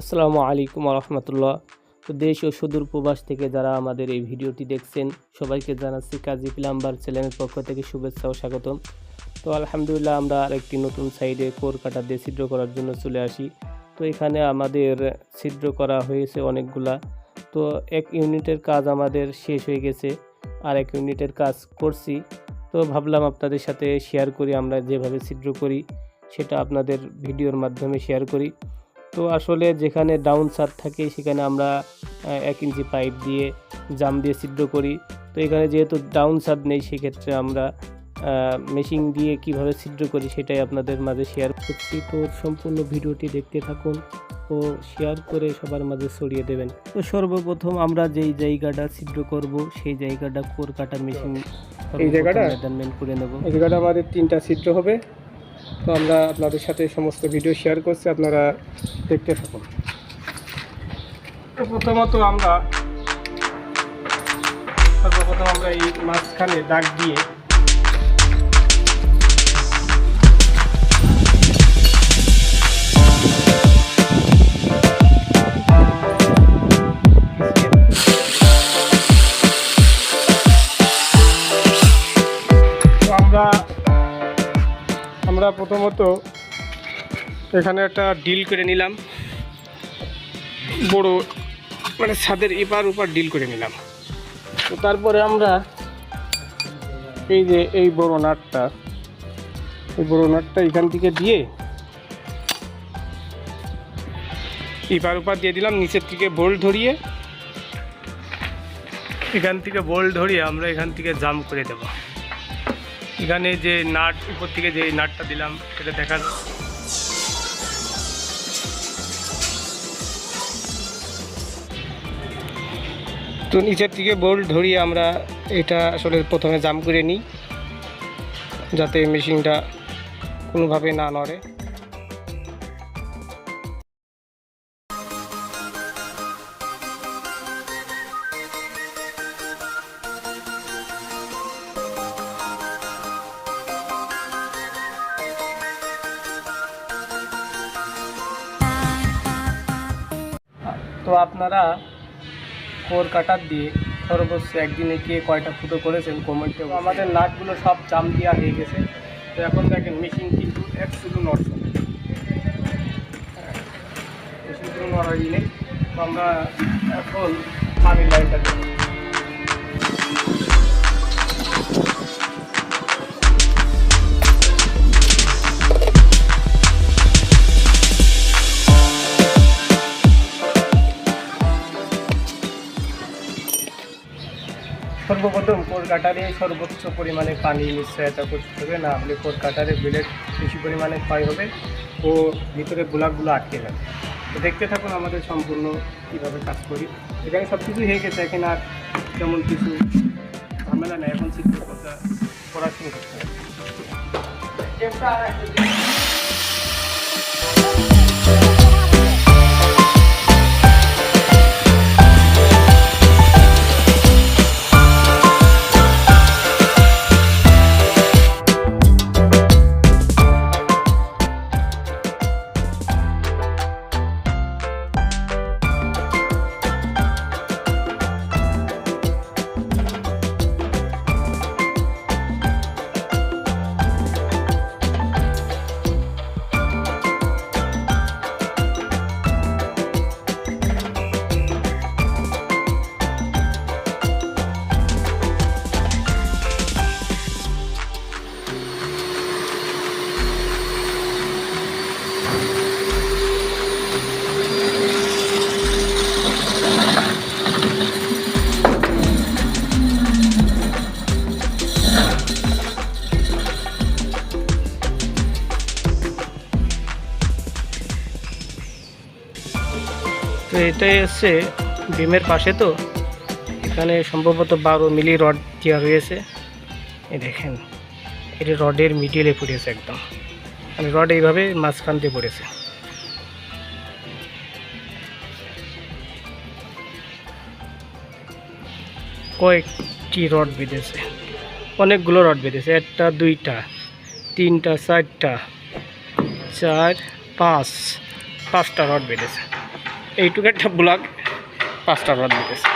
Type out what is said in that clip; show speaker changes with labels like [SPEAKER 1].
[SPEAKER 1] আসসালামু আলাইকুম রহমতুল্লাহ। তো দেশ ও সুদূর প্রবাস থেকে যারা আমাদের এই ভিডিওটি দেখছেন, সবাইকে জানাচ্ছি কাজী প্লাম্বার চ্যানেলের পক্ষ থেকে শুভেচ্ছা ও স্বাগতম। তো আলহামদুলিল্লাহ আমরা আরেকটি নতুন সাইডে কোর কাটা দিয়ে ছিদ্র করার জন্য চলে আসি। তো এখানে আমাদের ছিদ্র করা হয়েছে অনেকগুলা। তো এক ইউনিটের কাজ আমাদের শেষ হয়ে গেছে আর এক ইউনিটের কাজ করছি। তো ভাবলাম আপনাদের সাথে শেয়ার করি, আমরা যেভাবে ছিদ্র করি, সেটা আপনাদের ভিডিওর মাধ্যমে শেয়ার করি। তো আসলে যেখানে ডাউন সার থাকে সেখানে আমরা এক ইঞ্চি পাইপ দিয়ে জাম দিয়ে ছিদ্র করি। তো এখানে যেহেতু ডাউন সাদ নেই সেক্ষেত্রে আমরা মেশিন দিয়ে কীভাবে ছিদ্র করি সেটাই আপনাদের মাঝে শেয়ার করছি। তো সম্পূর্ণ ভিডিওটি দেখতে থাকুন ও শেয়ার করে সবার মাঝে ছড়িয়ে দেবেন। তো সর্বপ্রথম আমরা যেই জায়গাটা ছিদ্র করব সেই জায়গাটা কোর কাটার মেশিন
[SPEAKER 2] এই জায়গাটা?
[SPEAKER 1] করে নেব।
[SPEAKER 2] এই জায়গাটা আমাদের তিনটা ছিদ্র হবে। তো আমরা আপনাদের সাথে সমস্ত ভিডিও শেয়ার করছি, আপনারা দেখতে থাকুন। প্রথমত আমরা, সর্বপ্রথম আমরা এই মাঝখানে দাগ দিয়ে আমরা প্রথমত এখানে একটা ডিল করে নিলাম। বড় মানে ছাদের এপার ওপার ডিল করে নিলাম। তো তারপরে আমরা এই যে এই বড় নাটটা, এই বড় নাটটা এখান থেকে দিয়ে এপার ওপার দিয়ে দিলাম, নিচের থেকে বোল্ট ধরিয়ে। এখান থেকে বোল্ট ধরিয়ে আমরা এখান থেকে জাম করে দেবো। এখানে যে নাট, উপর থেকে যে নাটটা দিলাম, সেটা দেখার। তো নিচের থেকে বোল্ট ধরিয়ে আমরা এটা আসলে প্রথমে জাম করে নিই, যাতে মেশিনটা কোনোভাবে না নড়ে। তো আপনারা কোর কাটার দিয়ে সর্বোচ্চ একদিনে কে কয়টা ফুটো করেছেন কমেন্টে আমাদের নাটগুলো সব চাম দেওয়া হয়ে গেছে। তো এখন দেখেন মেশিন কিন্তু এক শুধু নড়ছে। শুধু নড়াই নেই। তো আমরা এখন পানির লাইনটা সর্বপ্রথম কোর কাটারে সর্বোচ্চ পরিমাণে পানি নিশ্চয়তা করতে হবে। না হলে কোর কাটারে ব্লেড বেশি পরিমাণে ক্ষয় হবে ও ভিতরে গোলাপগুলো আটকে যাবে। দেখতে থাকুন আমাদের সম্পূর্ণ কীভাবে কাজ করি। এখানে সব কিছুই হয়ে গেছে, এখানে আর তেমন কিছু ঝামেলা নেই। এখন করা শুরু করতে হবে। তো এটাই হচ্ছে বিমের পাশে তো। এখানে সম্ভবত বারো মিলি রড দেওয়া রয়েছে। দেখেন, এটি রডের মিডিলে পড়েছে একদম। মানে রড এইভাবে মাঝখান দিয়ে পড়েছে। কয়েকটি রড বেঁধেছে। অনেকগুলো রড বেঁধেছে। একটা, দুইটা, তিনটা, চারটা, চার, পাঁচ, পাঁচটা রড বেঁধেছে। এইটুকু একটা ব্লগ পাঁচটা রড দিতেছে।